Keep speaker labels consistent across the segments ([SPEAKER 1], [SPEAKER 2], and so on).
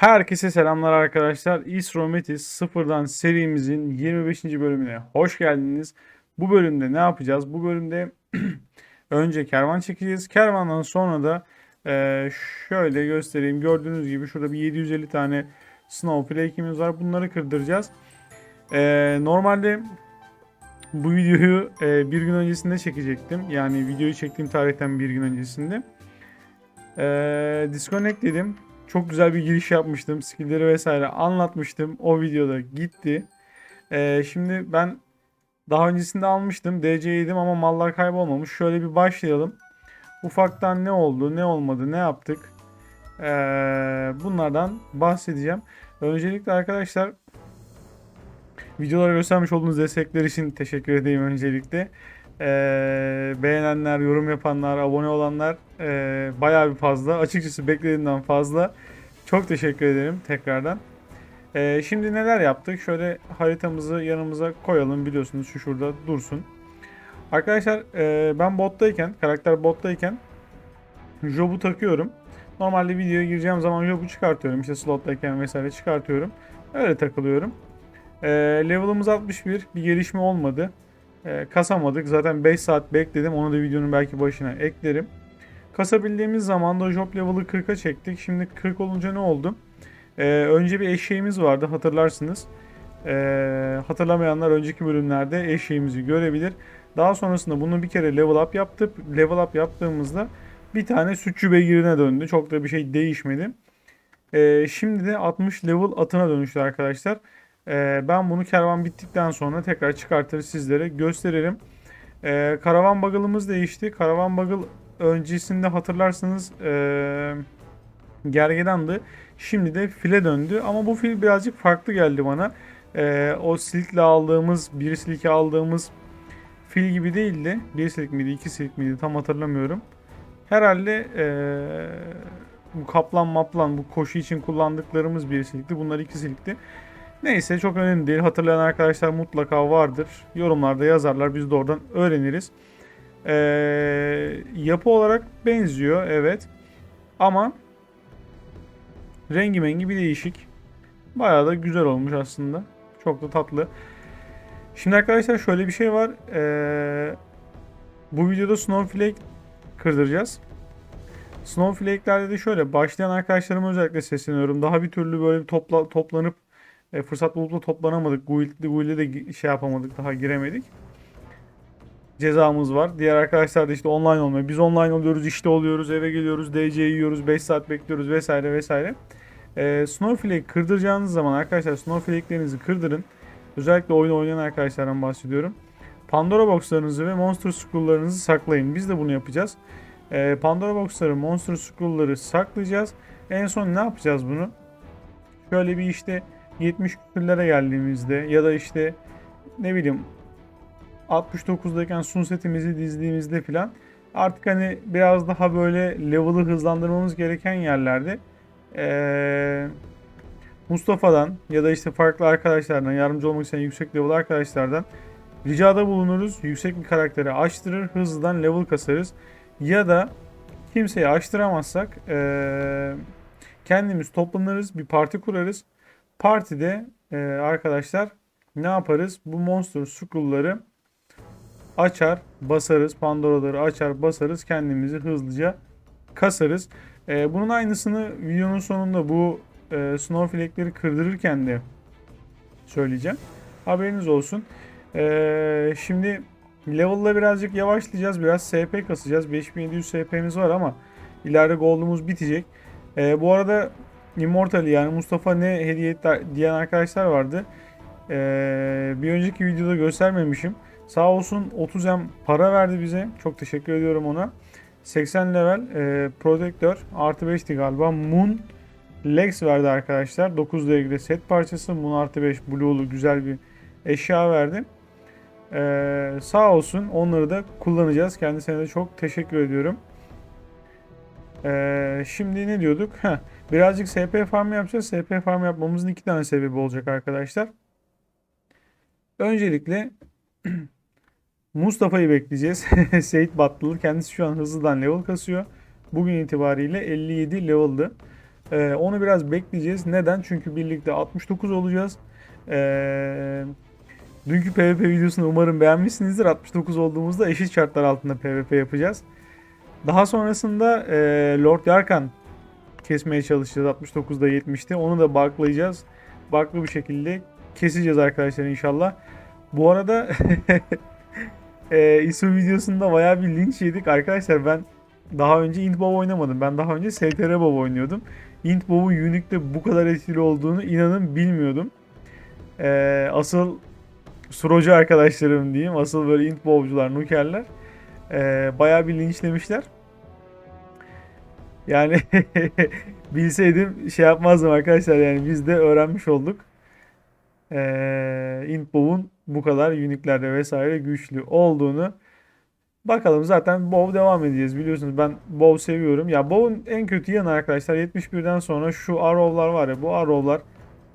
[SPEAKER 1] Herkese selamlar arkadaşlar. Isro Metis sıfırdan serimizin 25. bölümüne hoş geldiniz. Bu bölümde ne yapacağız? Bu bölümde önce kervan çekeceğiz. Kervandan sonra da e, şöyle göstereyim. Gördüğünüz gibi şurada bir 750 tane Snow Flake'imiz var. Bunları kırdıracağız. E, normalde bu videoyu e, bir gün öncesinde çekecektim. Yani videoyu çektiğim tarihten bir gün öncesinde. E, disconnect dedim. Çok güzel bir giriş yapmıştım. Skill'leri vesaire anlatmıştım. O videoda gitti. Ee, şimdi ben daha öncesinde almıştım. DC'ydim ama mallar kaybolmamış. Şöyle bir başlayalım. Ufaktan ne oldu, ne olmadı, ne yaptık? Ee, bunlardan bahsedeceğim. Öncelikle arkadaşlar videolara göstermiş olduğunuz destekler için teşekkür edeyim öncelikle. Ee, beğenenler, yorum yapanlar, abone olanlar e, bayağı bir fazla. Açıkçası beklediğimden fazla. Çok teşekkür ederim tekrardan. Ee, şimdi neler yaptık? Şöyle haritamızı yanımıza koyalım. Biliyorsunuz şu şurada dursun. Arkadaşlar e, ben bottayken, karakter bottayken Job'u takıyorum. Normalde videoya gireceğim zaman Job'u çıkartıyorum. İşte slottayken vesaire çıkartıyorum. Öyle takılıyorum. E, level'ımız 61. Bir gelişme olmadı. E, kasamadık. Zaten 5 saat bekledim. Onu da videonun belki başına eklerim. Kasabildiğimiz zaman da job level'ı 40'a çektik. Şimdi 40 olunca ne oldu? Ee, önce bir eşeğimiz vardı hatırlarsınız. Ee, hatırlamayanlar önceki bölümlerde eşeğimizi görebilir. Daha sonrasında bunu bir kere level up yaptık. Level up yaptığımızda bir tane sütçü beygirine döndü. Çok da bir şey değişmedi. Ee, şimdi de 60 level atına dönüştü arkadaşlar. Ee, ben bunu kervan bittikten sonra tekrar çıkartır sizlere gösteririm. Ee, karavan bagılımız değişti. Karavan bagıl öncesinde hatırlarsınız ee, gergedandı. Şimdi de file döndü. Ama bu fil birazcık farklı geldi bana. Ee, o silkle aldığımız, bir silke aldığımız fil gibi değildi. Bir silk miydi, iki silk miydi tam hatırlamıyorum. Herhalde ee, bu kaplan maplan, bu koşu için kullandıklarımız bir silkti. Bunlar iki silkti. Neyse çok önemli değil. Hatırlayan arkadaşlar mutlaka vardır. Yorumlarda yazarlar. Biz de oradan öğreniriz. Ee, yapı olarak benziyor evet. Ama rengi mengi bir değişik. Bayağı da güzel olmuş aslında. Çok da tatlı. Şimdi arkadaşlar şöyle bir şey var. Ee, bu videoda Snowflake kırdıracağız. Snowflake'lerde de şöyle başlayan arkadaşlarıma özellikle sesleniyorum. Daha bir türlü böyle topla, toplanıp e, fırsat bulup da toplanamadık. Guild'de Guild'e de şey yapamadık. Daha giremedik cezamız var. Diğer arkadaşlar da işte online olmuyor. Biz online oluyoruz, işte oluyoruz, eve geliyoruz, DC yiyoruz, 5 saat bekliyoruz vesaire vesaire. Ee, Snowflake kırdıracağınız zaman arkadaşlar Snowflake'lerinizi kırdırın. Özellikle oyun oynayan arkadaşlardan bahsediyorum. Pandora boxlarınızı ve Monster Scroll'larınızı saklayın. Biz de bunu yapacağız. Ee, Pandora boxları, Monster Scroll'ları saklayacağız. En son ne yapacağız bunu? Şöyle bir işte 70 küpürlere geldiğimizde ya da işte ne bileyim 69'dayken sun setimizi dizdiğimizde filan artık hani biraz daha böyle level'ı hızlandırmamız gereken yerlerde ee, Mustafa'dan ya da işte farklı arkadaşlardan yardımcı olmak isteyen yüksek level arkadaşlardan ricada bulunuruz. Yüksek bir karakteri açtırır, hızlıdan level kasarız. Ya da kimseyi açtıramazsak ee, kendimiz toplanırız, bir parti kurarız. Partide ee, arkadaşlar ne yaparız? Bu monster scroll'ları açar basarız. Pandora'ları açar basarız. Kendimizi hızlıca kasarız. Ee, bunun aynısını videonun sonunda bu e, snowflake'leri kırdırırken de söyleyeceğim. Haberiniz olsun. Ee, şimdi level'la birazcık yavaşlayacağız. Biraz SP kasacağız. 5700 SP'miz var ama ileride gold'umuz bitecek. Ee, bu arada Immortal yani Mustafa ne hediye etti diyen arkadaşlar vardı. Ee, bir önceki videoda göstermemişim. Sağ olsun 30 M para verdi bize. Çok teşekkür ediyorum ona. 80 level e, protektör artı 5'ti galiba. Moon Lex verdi arkadaşlar. 9 degre set parçası. Moon artı 5 blue'lu güzel bir eşya verdi. Ee, sağ olsun onları da kullanacağız. Kendisine de çok teşekkür ediyorum. Ee, şimdi ne diyorduk? Heh, birazcık SP farm yapacağız. SP farm yapmamızın iki tane sebebi olacak arkadaşlar. Öncelikle Mustafa'yı bekleyeceğiz. Seyit Batlılı. Kendisi şu an hızlıdan level kasıyor. Bugün itibariyle 57 level'dı. Ee, onu biraz bekleyeceğiz. Neden? Çünkü birlikte 69 olacağız. Ee, dünkü PvP videosunu umarım beğenmişsinizdir. 69 olduğumuzda eşit şartlar altında PvP yapacağız. Daha sonrasında e, Lord Yarkan kesmeye çalışacağız. 69'da 70'te. Onu da baklayacağız. Baklı bir şekilde keseceğiz arkadaşlar inşallah. Bu arada e, ISO videosunda bayağı bir linç yedik. Arkadaşlar ben daha önce Int Bow oynamadım. Ben daha önce STR Bow oynuyordum. Int Bow'un Unique'de bu kadar etkili olduğunu inanın bilmiyordum. E, asıl surocu arkadaşlarım diyeyim. Asıl böyle Int Bow'cular, nukerler. E, bayağı bir linçlemişler. Yani bilseydim şey yapmazdım arkadaşlar yani biz de öğrenmiş olduk. Ee, Intbow'un bu kadar uniklerde vesaire güçlü olduğunu. Bakalım zaten Bow devam edeceğiz biliyorsunuz ben Bow seviyorum. Ya Bow'un en kötü yanı arkadaşlar 71'den sonra şu Arrow'lar var ya bu Arrow'lar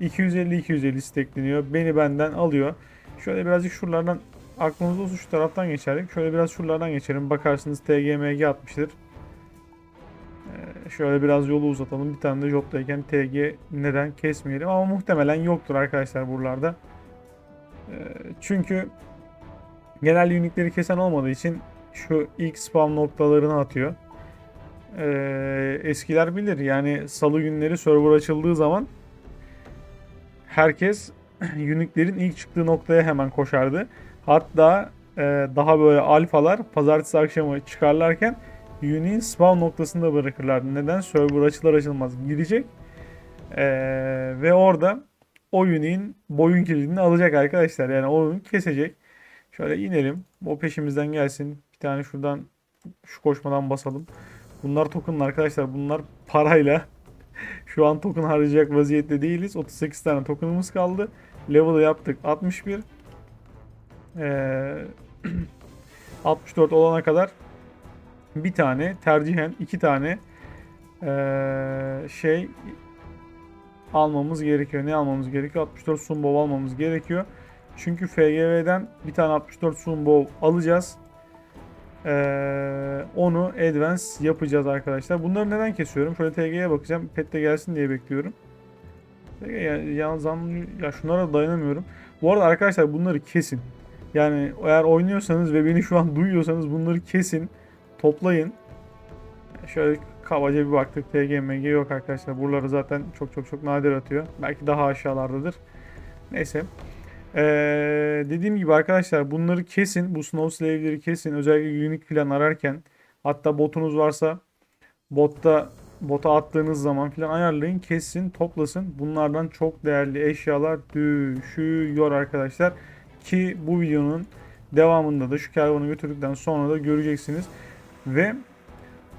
[SPEAKER 1] 250-250 stackleniyor. Beni benden alıyor. Şöyle birazcık şuralardan aklınızda olsun şu taraftan geçerdik. Şöyle biraz şuralardan geçelim. Bakarsınız TGMG atmıştır. Şöyle biraz yolu uzatalım. Bir tane de jobdayken TG neden kesmeyelim. Ama muhtemelen yoktur arkadaşlar buralarda. Ee, çünkü genel unique'leri kesen olmadığı için şu ilk spam noktalarını atıyor. Ee, eskiler bilir yani salı günleri server açıldığı zaman herkes unique'lerin ilk çıktığı noktaya hemen koşardı. Hatta e, daha böyle alfalar pazartesi akşamı çıkarlarken Uni'nin spawn noktasında bırakırlardı. Neden? Server açılır açılmaz girecek. Ee, ve orada o Uni'nin boyun kilidini alacak arkadaşlar. Yani onu kesecek. Şöyle inelim. O peşimizden gelsin. Bir tane şuradan şu koşmadan basalım. Bunlar tokenlı arkadaşlar. Bunlar parayla. Şu an token harcayacak vaziyette değiliz. 38 tane tokenımız kaldı. Level'ı yaptık 61. Ee, 64 olana kadar bir tane tercihen iki tane şey almamız gerekiyor. Ne almamız gerekiyor? 64 Sunbow almamız gerekiyor. Çünkü FGV'den bir tane 64 Sunbow alacağız. Onu Advance yapacağız arkadaşlar. Bunları neden kesiyorum? Şöyle TG'ye bakacağım. Pet de gelsin diye bekliyorum. Ya, ya, ya şunlara dayanamıyorum. Bu arada arkadaşlar bunları kesin. Yani eğer oynuyorsanız ve beni şu an duyuyorsanız bunları kesin toplayın. Şöyle kabaca bir baktık. TGMG yok arkadaşlar. Buraları zaten çok çok çok nadir atıyor. Belki daha aşağılardadır. Neyse. Ee, dediğim gibi arkadaşlar bunları kesin. Bu Snow Slave'leri kesin. Özellikle unique falan ararken. Hatta botunuz varsa botta bota attığınız zaman falan ayarlayın. Kessin, toplasın. Bunlardan çok değerli eşyalar düşüyor arkadaşlar. Ki bu videonun devamında da şu kervanı götürdükten sonra da göreceksiniz. Ve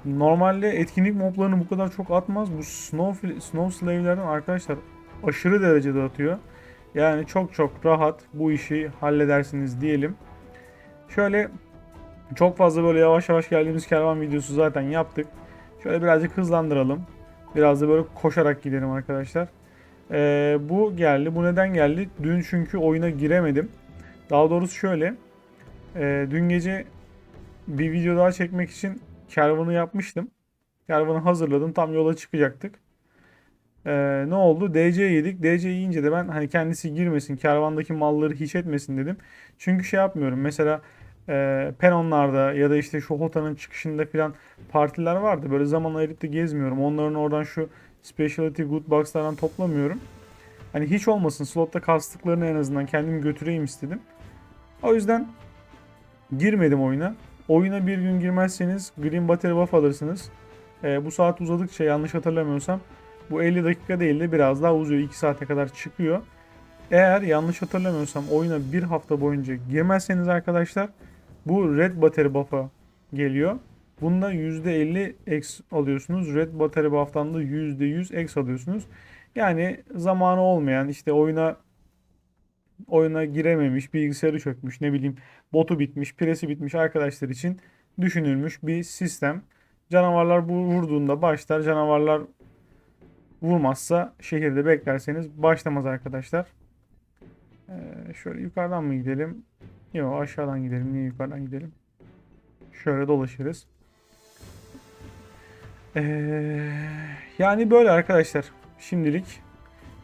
[SPEAKER 1] normalde etkinlik moblarını bu kadar çok atmaz. Bu Snow, Snow Slave'lerden arkadaşlar aşırı derecede atıyor. Yani çok çok rahat bu işi halledersiniz diyelim. Şöyle çok fazla böyle yavaş yavaş geldiğimiz kervan videosu zaten yaptık. Şöyle birazcık hızlandıralım. Biraz da böyle koşarak gidelim arkadaşlar. Ee, bu geldi. Bu neden geldi? Dün çünkü oyuna giremedim. Daha doğrusu şöyle. E, dün gece bir video daha çekmek için kervanı yapmıştım. Kervanı hazırladım. Tam yola çıkacaktık. Ee, ne oldu? DC yedik. DC yiyince de ben hani kendisi girmesin, kervandaki malları hiç etmesin dedim. Çünkü şey yapmıyorum. Mesela e, penonlarda ya da işte şu Hota'nın çıkışında falan partiler vardı. Böyle zaman ayırıp da gezmiyorum. Onların oradan şu specialty good box'lardan toplamıyorum. Hani hiç olmasın slotta kastıklarını en azından kendim götüreyim istedim. O yüzden girmedim oyuna. Oyuna bir gün girmezseniz Green Battery Buff alırsınız. E, bu saat uzadıkça yanlış hatırlamıyorsam bu 50 dakika değil de biraz daha uzuyor. 2 saate kadar çıkıyor. Eğer yanlış hatırlamıyorsam oyuna bir hafta boyunca girmezseniz arkadaşlar bu Red Battery Buff'a geliyor. Bunda %50 X alıyorsunuz. Red Battery Buff'tan da %100 X alıyorsunuz. Yani zamanı olmayan işte oyuna oyuna girememiş, bilgisayarı çökmüş, ne bileyim botu bitmiş, piresi bitmiş arkadaşlar için düşünülmüş bir sistem. Canavarlar bu vurduğunda başlar. Canavarlar vurmazsa şehirde beklerseniz başlamaz arkadaşlar. Ee, şöyle yukarıdan mı gidelim? Yok aşağıdan gidelim. Niye yukarıdan gidelim? Şöyle dolaşırız. Ee, Yani böyle arkadaşlar. Şimdilik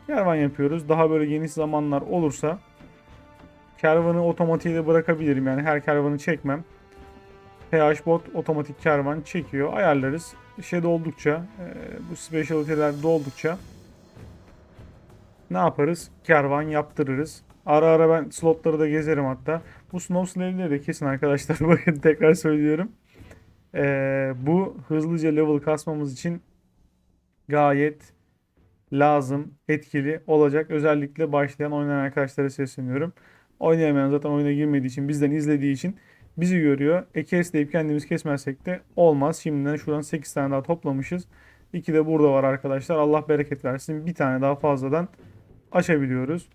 [SPEAKER 1] kervan yapıyoruz. Daha böyle geniş zamanlar olursa kervanı otomatiğe de bırakabilirim. Yani her kervanı çekmem. PH bot otomatik kervan çekiyor. Ayarlarız. Şey oldukça e, bu specialty'ler doldukça ne yaparız? Kervan yaptırırız. Ara ara ben slotları da gezerim hatta. Bu Snow Slave'leri de kesin arkadaşlar. Bakın tekrar söylüyorum. Ee, bu hızlıca level kasmamız için gayet lazım, etkili olacak. Özellikle başlayan oynayan arkadaşlara sesleniyorum. Oynayamayan zaten oyuna girmediği için, bizden izlediği için bizi görüyor. E kesleyip kendimiz kesmezsek de olmaz. Şimdiden şuradan 8 tane daha toplamışız. 2 de burada var arkadaşlar. Allah bereket versin. Bir tane daha fazladan açabiliyoruz.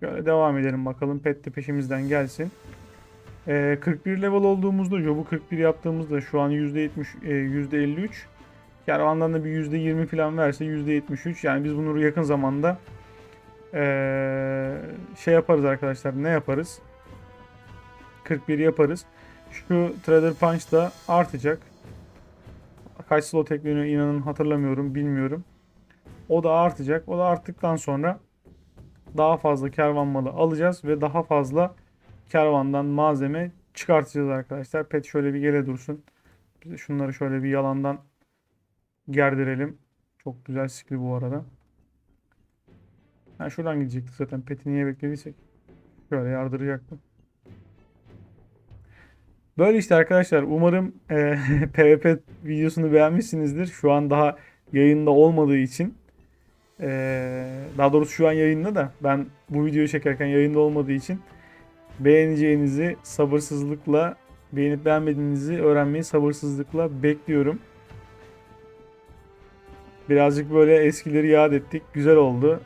[SPEAKER 1] Şöyle devam edelim bakalım. Pet de peşimizden gelsin. Ee, 41 level olduğumuzda, Job'u 41 yaptığımızda şu an %70, e, %53. Kervandan da bir %20 falan verse %73. Yani biz bunu yakın zamanda ee, şey yaparız arkadaşlar. Ne yaparız? 41 yaparız. Şu Trader Punch da artacak. Kaç slot ekleniyor inanın hatırlamıyorum, bilmiyorum. O da artacak. O da arttıktan sonra daha fazla kervan malı alacağız ve daha fazla kervandan malzeme çıkartacağız arkadaşlar. Pet şöyle bir gele dursun. Şunları şöyle bir yalandan gerdirelim. Çok güzel sikli bu arada. Ha şuradan gidecektik zaten. Pet'i niye beklediysek. Şöyle yardıracaktım. Böyle işte arkadaşlar. Umarım e, PvP videosunu beğenmişsinizdir. Şu an daha yayında olmadığı için. E, daha doğrusu şu an yayında da ben bu videoyu çekerken yayında olmadığı için beğeneceğinizi sabırsızlıkla beğenip beğenmediğinizi öğrenmeyi sabırsızlıkla bekliyorum. Birazcık böyle eskileri yad ettik. Güzel oldu.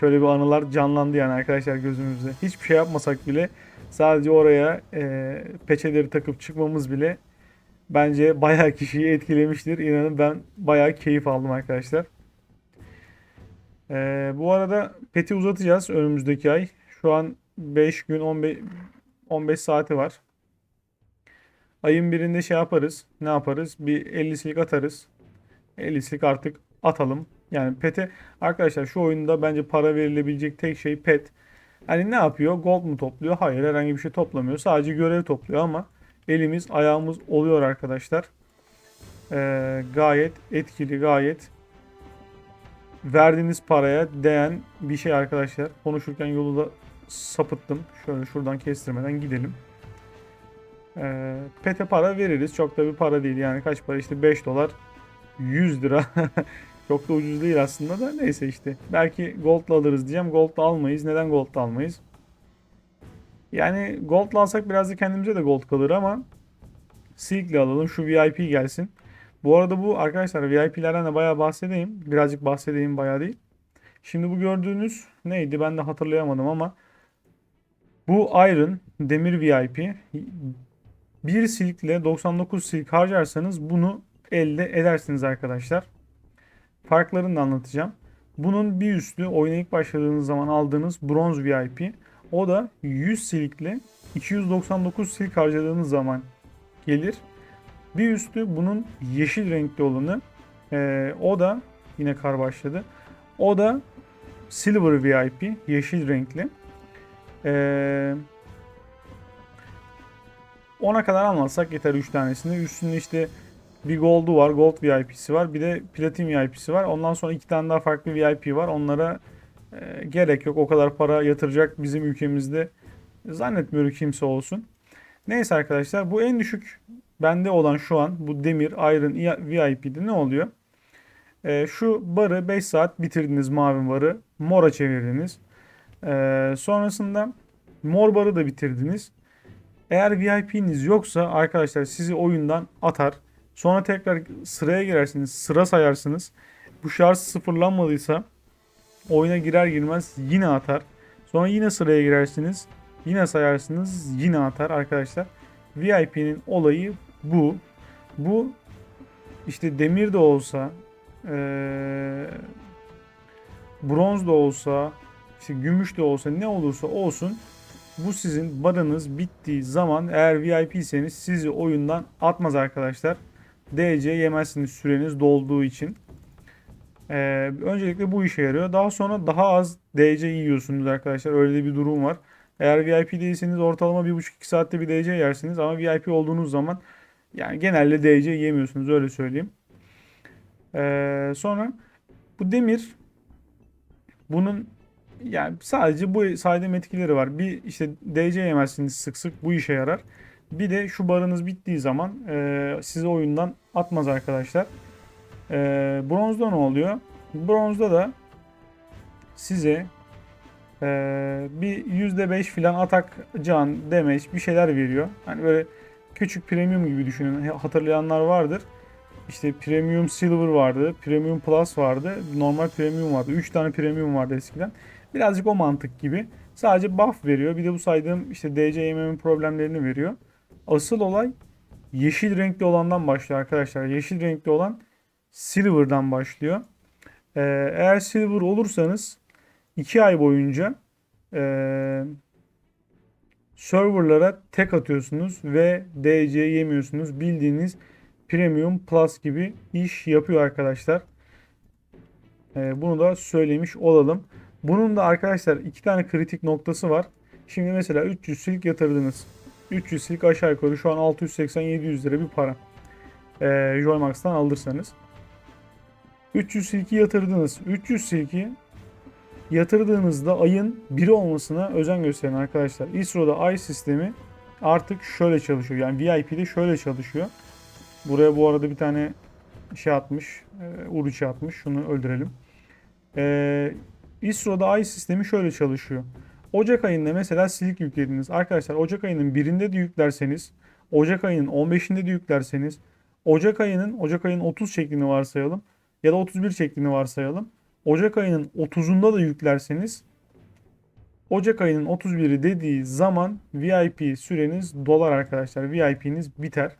[SPEAKER 1] Şöyle bir anılar canlandı yani arkadaşlar gözümüzde. Hiçbir şey yapmasak bile sadece oraya e, peçeleri takıp çıkmamız bile bence bayağı kişiyi etkilemiştir. İnanın ben bayağı keyif aldım arkadaşlar. E, bu arada peti uzatacağız önümüzdeki ay. Şu an 5 gün 15 15 saati var. Ayın birinde şey yaparız. Ne yaparız? Bir 50'slik atarız. 50'slik artık atalım. Yani pet'e arkadaşlar şu oyunda bence para verilebilecek tek şey pet. Hani ne yapıyor? Gold mu topluyor? Hayır herhangi bir şey toplamıyor. Sadece görev topluyor ama elimiz ayağımız oluyor arkadaşlar. Ee, gayet etkili gayet verdiğiniz paraya değen bir şey arkadaşlar. Konuşurken yolu da sapıttım. Şöyle şuradan kestirmeden gidelim. Ee, pete para veririz. Çok da bir para değil. Yani kaç para? İşte 5 dolar 100 lira. Çok da ucuz değil aslında da neyse işte. Belki gold'la alırız diyeceğim. Gold'la almayız. Neden gold'la almayız? Yani gold'la alsak biraz da kendimize de gold kalır ama Silk'le alalım. Şu VIP gelsin. Bu arada bu arkadaşlar VIP'lerden de bayağı bahsedeyim. Birazcık bahsedeyim bayağı değil. Şimdi bu gördüğünüz neydi ben de hatırlayamadım ama bu Iron demir VIP bir silkle 99 silk harcarsanız bunu elde edersiniz arkadaşlar. Farklarını da anlatacağım. Bunun bir üstü oyuna ilk başladığınız zaman aldığınız bronz VIP. O da 100 silkle 299 silk harcadığınız zaman gelir. Bir üstü bunun yeşil renkli olanı. Ee, o da yine kar başladı. O da silver VIP yeşil renkli. Ee, ona kadar almazsak yeter 3 tanesini. Üstünde işte bir gold'u var. Gold VIP'si var. Bir de platin VIP'si var. Ondan sonra iki tane daha farklı VIP var. Onlara e, gerek yok. O kadar para yatıracak bizim ülkemizde zannetmiyorum kimse olsun. Neyse arkadaşlar bu en düşük bende olan şu an bu demir iron VIP'de ne oluyor? E, şu barı 5 saat bitirdiniz mavi barı. Mora çevirdiniz. E, sonrasında mor barı da bitirdiniz. Eğer VIP'niz yoksa arkadaşlar sizi oyundan atar. Sonra tekrar sıraya girersiniz. Sıra sayarsınız. Bu şarj sıfırlanmadıysa oyuna girer girmez yine atar. Sonra yine sıraya girersiniz. Yine sayarsınız. Yine atar arkadaşlar. VIP'nin olayı bu. Bu işte demir de olsa ee, bronz da olsa işte gümüş de olsa ne olursa olsun bu sizin barınız bittiği zaman eğer VIP'seniz sizi oyundan atmaz arkadaşlar. DC yemezsiniz süreniz dolduğu için. Ee, öncelikle bu işe yarıyor. Daha sonra daha az DC yiyorsunuz arkadaşlar. Öyle de bir durum var. Eğer VIP değilseniz ortalama 1,5-2 saatte bir DC yersiniz ama VIP olduğunuz zaman yani genelde DC yemiyorsunuz öyle söyleyeyim. Ee, sonra bu demir bunun yani sadece bu saydığım etkileri var. Bir işte DC yemezsiniz sık sık bu işe yarar. Bir de şu barınız bittiği zaman e, sizi oyundan atmaz arkadaşlar. E, bronzda ne oluyor? Bronzda da size e, bir %5 filan atak can, damage bir şeyler veriyor. Hani böyle küçük premium gibi düşünün. Hatırlayanlar vardır. İşte Premium Silver vardı, Premium Plus vardı, normal Premium vardı. 3 tane Premium vardı eskiden. Birazcık o mantık gibi. Sadece buff veriyor. Bir de bu saydığım işte DC yememin problemlerini veriyor. Asıl olay yeşil renkli olandan başlıyor arkadaşlar. Yeşil renkli olan Silver'dan başlıyor. Ee, eğer Silver olursanız 2 ay boyunca ee, serverlara tek atıyorsunuz ve DC yemiyorsunuz. Bildiğiniz Premium Plus gibi iş yapıyor arkadaşlar. Ee, bunu da söylemiş olalım. Bunun da arkadaşlar iki tane kritik noktası var. Şimdi mesela 300 silk yatırdınız. 300 silk aşağı yukarı şu an 680-700 lira bir para. Ee, Joymax'tan alırsanız. 300 silki yatırdınız. 300 silki yatırdığınızda ayın biri olmasına özen gösterin arkadaşlar. ISRO'da ay sistemi artık şöyle çalışıyor. Yani VIP'de şöyle çalışıyor. Buraya bu arada bir tane şey atmış. E, Uruçi atmış. Şunu öldürelim. E, ISRO'da ay sistemi şöyle çalışıyor. Ocak ayında mesela silik yüklediniz. Arkadaşlar Ocak ayının birinde de yüklerseniz, Ocak ayının 15'inde de yüklerseniz, Ocak ayının Ocak ayının 30 şeklini varsayalım ya da 31 şeklini varsayalım. Ocak ayının 30'unda da yüklerseniz Ocak ayının 31'i dediği zaman VIP süreniz dolar arkadaşlar. VIP'niz biter.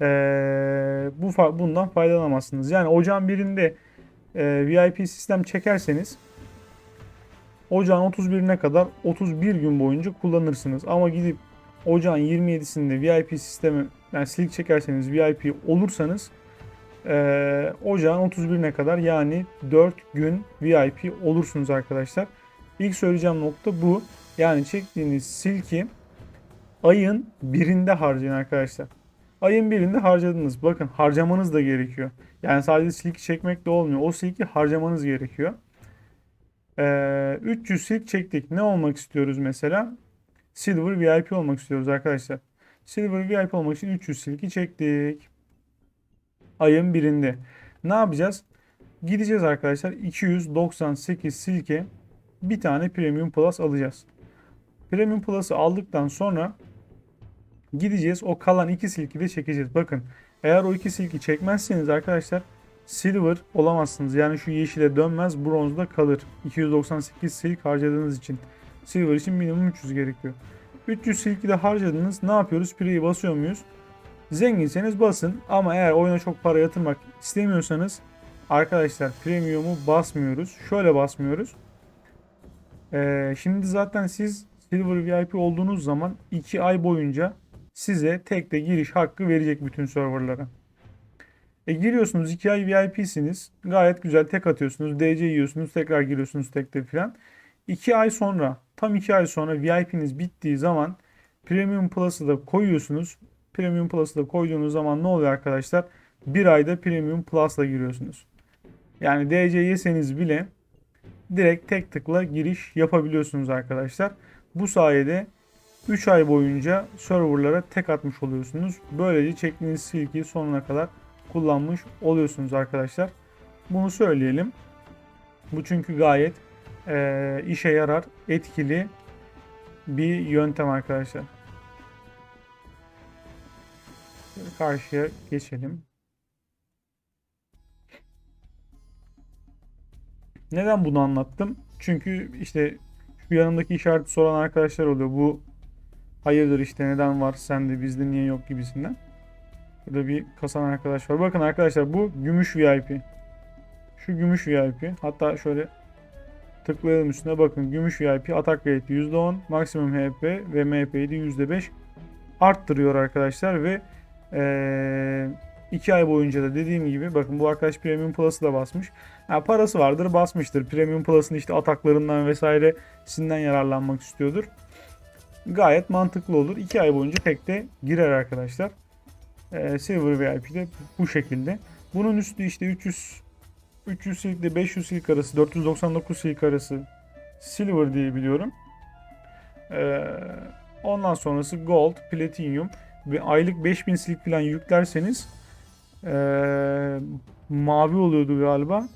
[SPEAKER 1] Ee, bu bundan faydalanamazsınız. Yani ocağın birinde e, VIP sistem çekerseniz ocağın 31'ine kadar 31 gün boyunca kullanırsınız. Ama gidip ocağın 27'sinde VIP sistemi yani silik çekerseniz VIP olursanız e, ocağın 31'ine kadar yani 4 gün VIP olursunuz arkadaşlar. İlk söyleyeceğim nokta bu. Yani çektiğiniz silki ayın birinde harcayın arkadaşlar. Ayın birinde harcadınız. Bakın harcamanız da gerekiyor. Yani sadece silki çekmek de olmuyor. O silki harcamanız gerekiyor. Ee, 300 silk çektik. Ne olmak istiyoruz mesela? Silver VIP olmak istiyoruz arkadaşlar. Silver VIP olmak için 300 silki çektik. Ayın birinde. Ne yapacağız? Gideceğiz arkadaşlar 298 silke bir tane Premium Plus alacağız. Premium Plus'ı aldıktan sonra Gideceğiz o kalan iki silki de çekeceğiz. Bakın eğer o iki silki çekmezseniz arkadaşlar silver olamazsınız. Yani şu yeşile dönmez bronzda kalır. 298 silk harcadığınız için. Silver için minimum 300 gerekiyor. 300 silki de harcadınız. Ne yapıyoruz? Play'i basıyor muyuz? Zenginseniz basın ama eğer oyuna çok para yatırmak istemiyorsanız arkadaşlar premium'u basmıyoruz. Şöyle basmıyoruz. Ee, şimdi zaten siz Silver VIP olduğunuz zaman 2 ay boyunca size tek de giriş hakkı verecek bütün serverlara. E giriyorsunuz 2 ay VIP'siniz. Gayet güzel tek atıyorsunuz. DC yiyorsunuz. Tekrar giriyorsunuz tek de filan. 2 ay sonra tam 2 ay sonra VIP'niz bittiği zaman Premium Plus'ı da koyuyorsunuz. Premium Plus'ı da koyduğunuz zaman ne oluyor arkadaşlar? Bir ayda Premium Plus'la giriyorsunuz. Yani DC yeseniz bile direkt tek tıkla giriş yapabiliyorsunuz arkadaşlar. Bu sayede 3 ay boyunca serverlara tek atmış oluyorsunuz. Böylece çektiğiniz silkiyi sonuna kadar kullanmış oluyorsunuz arkadaşlar. Bunu söyleyelim. Bu çünkü gayet e, işe yarar, etkili bir yöntem arkadaşlar. Karşıya geçelim. Neden bunu anlattım? Çünkü işte şu yanımdaki işareti soran arkadaşlar oluyor. Bu Hayırdır işte neden var sende bizde niye yok gibisinden. Burada bir kasan arkadaş var. Bakın arkadaşlar bu gümüş VIP. Şu gümüş VIP. Hatta şöyle tıklayalım üstüne bakın. Gümüş VIP atak rate %10, maksimum HP ve MP'yi de %5 arttırıyor arkadaşlar ve ee, 2 ay boyunca da dediğim gibi bakın bu arkadaş Premium Plus'ı da basmış. Ha, parası vardır basmıştır. Premium Plus'ın işte ataklarından vesaire sinden yararlanmak istiyordur. Gayet mantıklı olur. 2 ay boyunca tek de girer arkadaşlar. Ee, Silver VIP'de bu şekilde. Bunun üstü işte 300 300 silkle 500 silk arası 499 silk arası Silver diye biliyorum. Ee, ondan sonrası Gold, Platinum ve aylık 5000 silk falan yüklerseniz ee, mavi oluyordu galiba.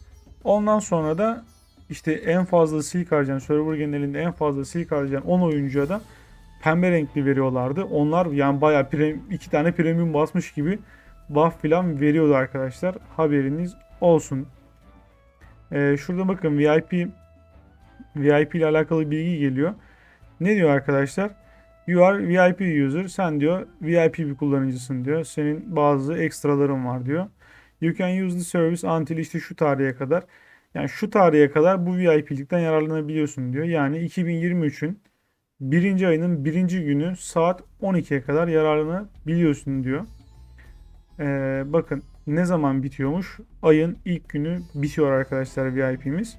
[SPEAKER 1] Ondan sonra da işte en fazla silk harcayan, server genelinde en fazla silk harcayan 10 oyuncuya da pembe renkli veriyorlardı. Onlar yani bayağı pre, iki tane premium basmış gibi buff falan veriyordu arkadaşlar. Haberiniz olsun. Ee, şurada bakın VIP VIP ile alakalı bilgi geliyor. Ne diyor arkadaşlar? You are VIP user. Sen diyor VIP bir kullanıcısın diyor. Senin bazı ekstraların var diyor. You can use the service until işte şu tarihe kadar. Yani şu tarihe kadar bu VIP'likten yararlanabiliyorsun diyor. Yani 2023'ün birinci ayının birinci günü saat 12'ye kadar yararlanabiliyorsun diyor. Ee, bakın ne zaman bitiyormuş? Ayın ilk günü bitiyor arkadaşlar VIP'miz.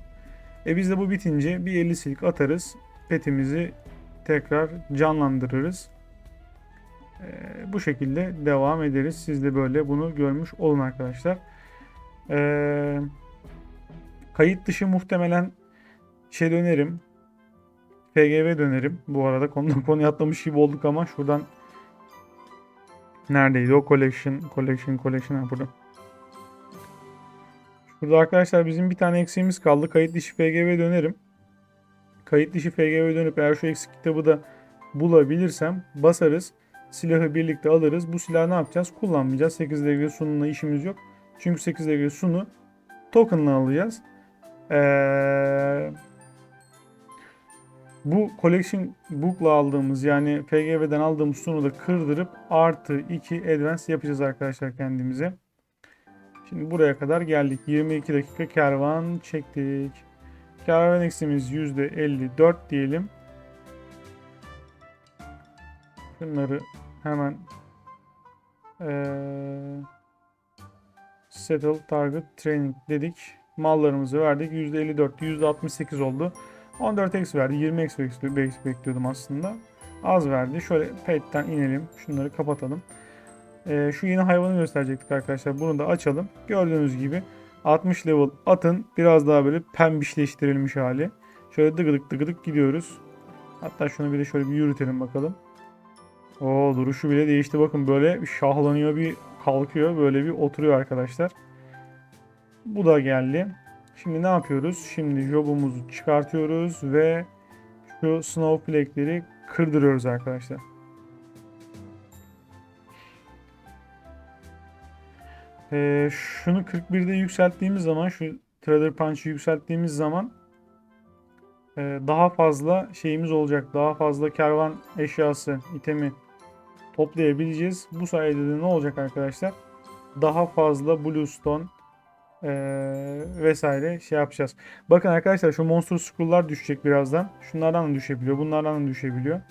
[SPEAKER 1] E biz de bu bitince bir 50 silik atarız. Petimizi tekrar canlandırırız. Ee, bu şekilde devam ederiz. Siz de böyle bunu görmüş olun arkadaşlar. Ee, kayıt dışı muhtemelen şey dönerim. PGV dönerim. Bu arada konudan konuya atlamış gibi olduk ama şuradan neredeydi o collection collection collection ha burada. Şurada arkadaşlar bizim bir tane eksiğimiz kaldı. Kayıt dışı PGV dönerim. Kayıt dışı FGV dönüp eğer şu eksik kitabı da bulabilirsem basarız. Silahı birlikte alırız. Bu silahı ne yapacağız? Kullanmayacağız. 8 devre sunumla işimiz yok. Çünkü 8 devre sunu token'la alacağız. Ee, bu collection book'la aldığımız yani FGV'den aldığımız sunu da kırdırıp artı 2 advance yapacağız arkadaşlar kendimize. Şimdi buraya kadar geldik. 22 dakika kervan çektik. Kar eksiğimiz %54 diyelim. Bunları hemen ee, settle target training dedik. Mallarımızı verdik. %54, %68 oldu. 14 x verdi. 20 x bekliyordum aslında. Az verdi. Şöyle pet'ten inelim. Şunları kapatalım. Ee, şu yeni hayvanı gösterecektik arkadaşlar. Bunu da açalım. Gördüğünüz gibi 60 level atın biraz daha böyle pembişleştirilmiş hali. Şöyle dıgıdık dıgıdık gidiyoruz. Hatta şunu bir de şöyle bir yürütelim bakalım. O duruşu bile değişti. Bakın böyle şahlanıyor bir kalkıyor. Böyle bir oturuyor arkadaşlar. Bu da geldi. Şimdi ne yapıyoruz? Şimdi jobumuzu çıkartıyoruz ve şu snowflake'leri kırdırıyoruz arkadaşlar. Ee, şunu 41'de yükselttiğimiz zaman şu Trader Punch'ı yükselttiğimiz zaman e, daha fazla şeyimiz olacak. Daha fazla kervan eşyası, itemi toplayabileceğiz. Bu sayede de ne olacak arkadaşlar? Daha fazla Bluestone vesaire şey yapacağız. Bakın arkadaşlar şu Monster Scroll'lar düşecek birazdan. Şunlardan da düşebiliyor. Bunlardan da düşebiliyor.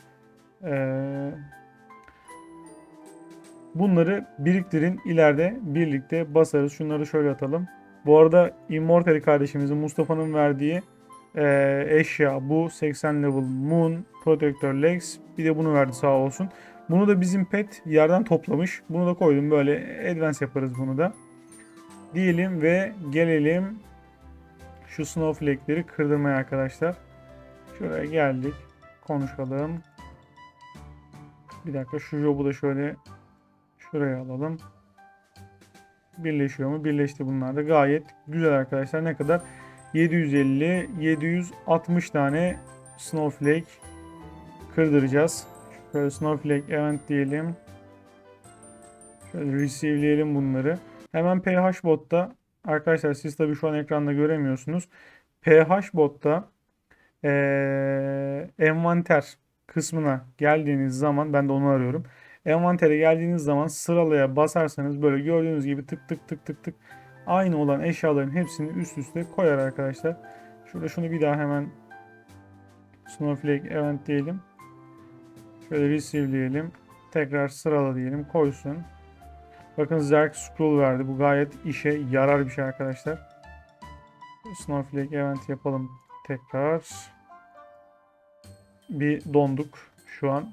[SPEAKER 1] Bunları biriktirin. ileride birlikte basarız. Şunları şöyle atalım. Bu arada Immortal kardeşimizin Mustafa'nın verdiği eşya bu 80 level Moon Protector Legs bir de bunu verdi sağ olsun. Bunu da bizim pet yerden toplamış. Bunu da koydum böyle advance yaparız bunu da. Diyelim ve gelelim şu snowflake'leri kırdırmaya arkadaşlar. Şuraya geldik. Konuşalım. Bir dakika şu jobu da şöyle Şuraya alalım. Birleşiyor mu? Birleşti bunlar da. Gayet güzel arkadaşlar. Ne kadar? 750, 760 tane Snowflake kırdıracağız. Şöyle Snowflake event diyelim. Şöyle receive'leyelim bunları. Hemen PH botta arkadaşlar siz tabii şu an ekranda göremiyorsunuz. PH botta ee, envanter kısmına geldiğiniz zaman ben de onu arıyorum. Envantere geldiğiniz zaman sıralaya basarsanız böyle gördüğünüz gibi tık tık tık tık tık aynı olan eşyaların hepsini üst üste koyar arkadaşlar. Şurada şunu bir daha hemen Snowflake Event diyelim. Şöyle receive diyelim. Tekrar sırala diyelim. Koysun. Bakın Zerg Scroll verdi. Bu gayet işe yarar bir şey arkadaşlar. Snowflake event yapalım tekrar. Bir donduk şu an.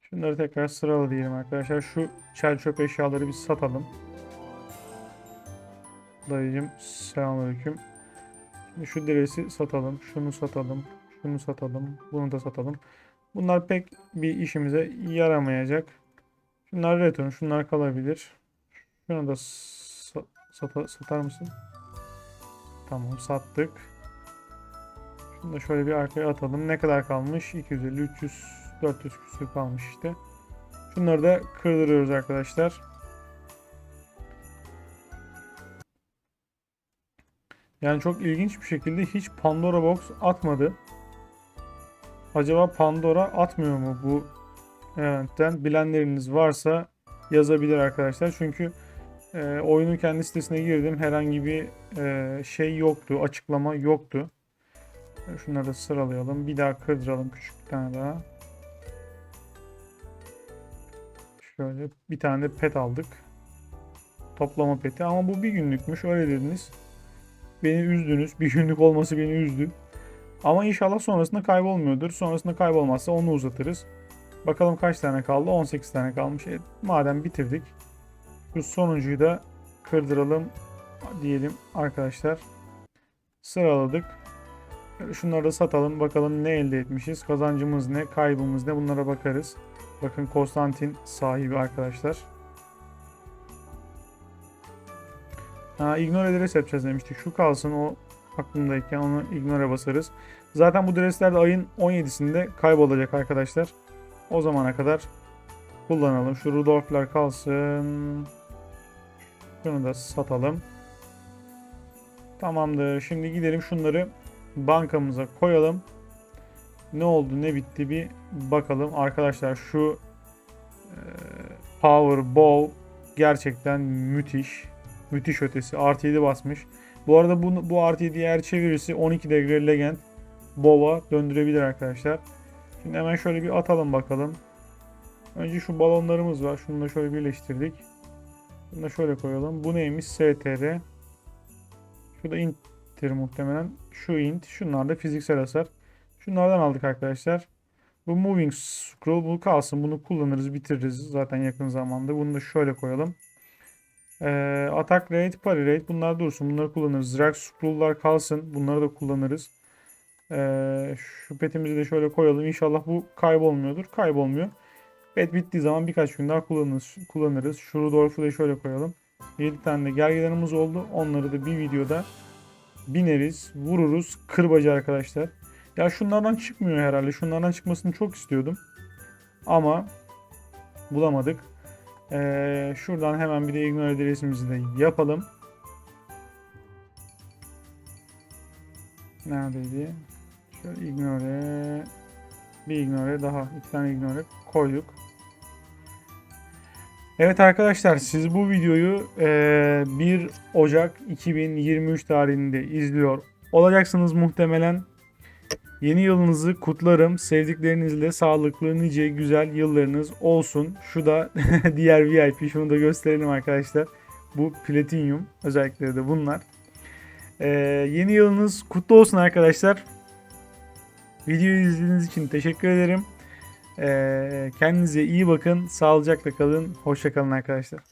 [SPEAKER 1] Şunları tekrar sıralı diyelim arkadaşlar. Şu çel çöp eşyaları bir satalım. Dayıcım selamünaleyküm. Şimdi şu diresi satalım. Şunu satalım. Şunu satalım. Bunu da satalım. Bunlar pek bir işimize yaramayacak. Şunlar return. Şunlar kalabilir. Şunu da sa- sata- satar mısın? Tamam sattık. Şunu da şöyle bir arkaya atalım. Ne kadar kalmış? 250, 300, 400 küsür kalmış işte. Şunları da kırdırıyoruz arkadaşlar. Yani çok ilginç bir şekilde hiç Pandora Box atmadı. Acaba Pandora atmıyor mu bu eventten? Bilenleriniz varsa yazabilir arkadaşlar. Çünkü e, oyunun kendi sitesine girdim. Herhangi bir e, şey yoktu. Açıklama yoktu. Şunları da sıralayalım. Bir daha kırdıralım küçük bir tane daha. Şöyle bir tane de pet aldık. Toplama peti ama bu bir günlükmüş öyle dediniz. Beni üzdünüz. Bir günlük olması beni üzdü. Ama inşallah sonrasında kaybolmuyordur. Sonrasında kaybolmazsa onu uzatırız. Bakalım kaç tane kaldı? 18 tane kalmış. E, madem bitirdik. Şu sonuncuyu da kırdıralım diyelim arkadaşlar. Sıraladık. Şunları da satalım. Bakalım ne elde etmişiz. Kazancımız ne? Kaybımız ne? Bunlara bakarız. Bakın Konstantin sahibi arkadaşlar. Ha, ignore adres yapacağız demiştik. Şu kalsın o aklımdayken onu ignore basarız. Zaten bu adresler de ayın 17'sinde kaybolacak arkadaşlar. O zamana kadar kullanalım. Şu Rudolf'lar kalsın. Şunu da satalım. Tamamdır. Şimdi gidelim şunları bankamıza koyalım. Ne oldu ne bitti bir bakalım. Arkadaşlar şu e, Power Bow gerçekten müthiş. Müthiş ötesi. Artı 7 basmış. Bu arada bu, bu artı 7'yi eğer çevirirse 12 degree legend Bow'a döndürebilir arkadaşlar. Şimdi hemen şöyle bir atalım bakalım. Önce şu balonlarımız var. Şunu da şöyle birleştirdik. Bunu da şöyle koyalım. Bu neymiş? STR. Şu da int'tir muhtemelen. Şu int. Şunlar da fiziksel hasar. Şunlardan aldık arkadaşlar. Bu moving scroll bu kalsın. Bunu kullanırız, bitiririz zaten yakın zamanda. Bunu da şöyle koyalım. Ee, attack rate, parry rate bunlar dursun. Bunları kullanırız. Drag scroll'lar kalsın. Bunları da kullanırız. Ee, şu petimizi de şöyle koyalım. İnşallah bu kaybolmuyordur. Kaybolmuyor. Pet bittiği zaman birkaç gün daha kullanırız. kullanırız. Şu Rudolph'u da şöyle koyalım. 7 tane de gergedanımız oldu. Onları da bir videoda bineriz, vururuz. Kırbacı arkadaşlar. Ya şunlardan çıkmıyor herhalde. Şunlardan çıkmasını çok istiyordum. Ama bulamadık. Ee, şuradan hemen bir de ignore adresimizi de yapalım. Neredeydi? Şöyle ignore bir ignore daha iki tane ignore koyduk. Evet arkadaşlar siz bu videoyu e, 1 Ocak 2023 tarihinde izliyor olacaksınız muhtemelen. Yeni yılınızı kutlarım. Sevdiklerinizle sağlıklı, nice, güzel yıllarınız olsun. Şu da diğer VIP. Şunu da gösterelim arkadaşlar. Bu Platinum. Özellikleri de bunlar. Ee, yeni yılınız kutlu olsun arkadaşlar. Videoyu izlediğiniz için teşekkür ederim. Ee, kendinize iyi bakın. Sağlıcakla kalın. Hoşça kalın arkadaşlar.